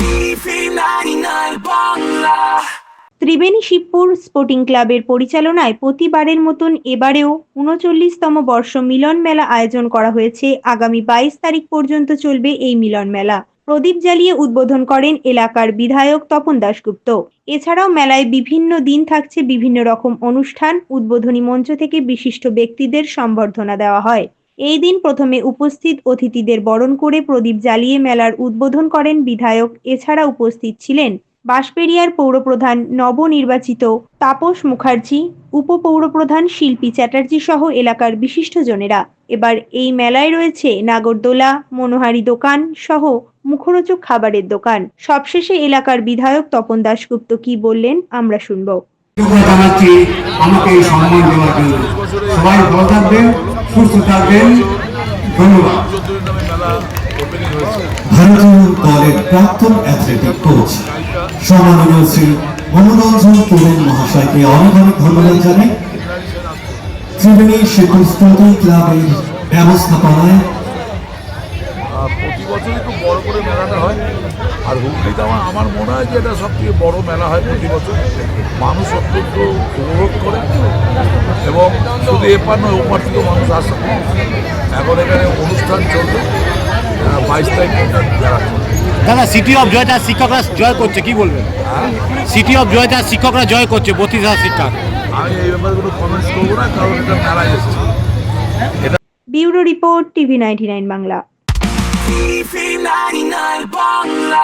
TV 99 Bangla Tribeni Shibpur sporting ক্লাবের পরিচালনায় প্রতিবারের মতন এবারেও উনচল্লিশতম বর্ষ মিলন মেলা আয়োজন করা হয়েছে। আগামী বাইশ তারিখ পর্যন্ত চলবে এই মিলন মেলা। প্রদীপ জ্বালিয়ে উদ্বোধন করেন এলাকার বিধায়ক তপন দাশগুপ্ত। এছাড়াও মেলায় বিভিন্ন দিন থাকছে বিভিন্ন রকম অনুষ্ঠান। উদ্বোধনী মঞ্চ থেকে বিশিষ্ট ব্যক্তিদের সম্বর্ধনা দেওয়া হয়। এই দিন প্রথমে উপস্থিত অতিথিদের বরণ করে প্রদীপ জ্বালিয়ে মেলার উদ্বোধন করেন বিধায়ক, এছাড়া উপস্থিত ছিলেন বাঁশবেড়িয়ার পৌরপ্রধান নবনির্বাচিত তাপস মুখার্জি, উপপৌরপ্রধান শিল্পী চ্যাটার্জি সহ এলাকার বিশিষ্টজনেরা এবার এই মেলায় রয়েছে নাগরদোলা, মনোহারি দোকান সহ মুখরোচক খাবারের দোকান। সবশেষে এলাকার বিধায়ক তপন দাশগুপ্ত কি বললেন, আমরা শুনব। আমাকে সম্মান দেওয়ার জন্য সবাই ভালো থাকবেন। সুস্থ থাকবেন। ধন্যবাদ। ভারতীয় দলের প্রাক্তন অ্যাথলেটিক কোচ শ্রী মনোরঞ্জন মহাশয়কে অনেক অনেক ধন্যবাদ জানাই। ত্রিবেণী ক্লাবের ব্যবস্থাপনায় প্রতি করে মেলাটা হয়। আর আমার মনে হয় যে এটা সবথেকে মেলা হয় প্রতি বছর। মানুষ অত্যন্ত উপভোগ করে। শুধু এপার নয় ওপার থেকেও মানুষ আসে এখন এখানে অনুষ্ঠান চলবে। বাইশ তারিখ পর্যন্ত যারা দাদা সিটি অফ জয়টা শিক্ষকরা জয় করছে কি বলবেন? সিটি অফ জয়টা শিক্ষকরা জয় করছে বত্রিশ হাজার শিক্ষক। আমি এই ব্যাপারে কোনো কমেন্টস করব না কারণ এটা মেলায় এসেছে। Bureau report TV ninety 99 Bangla.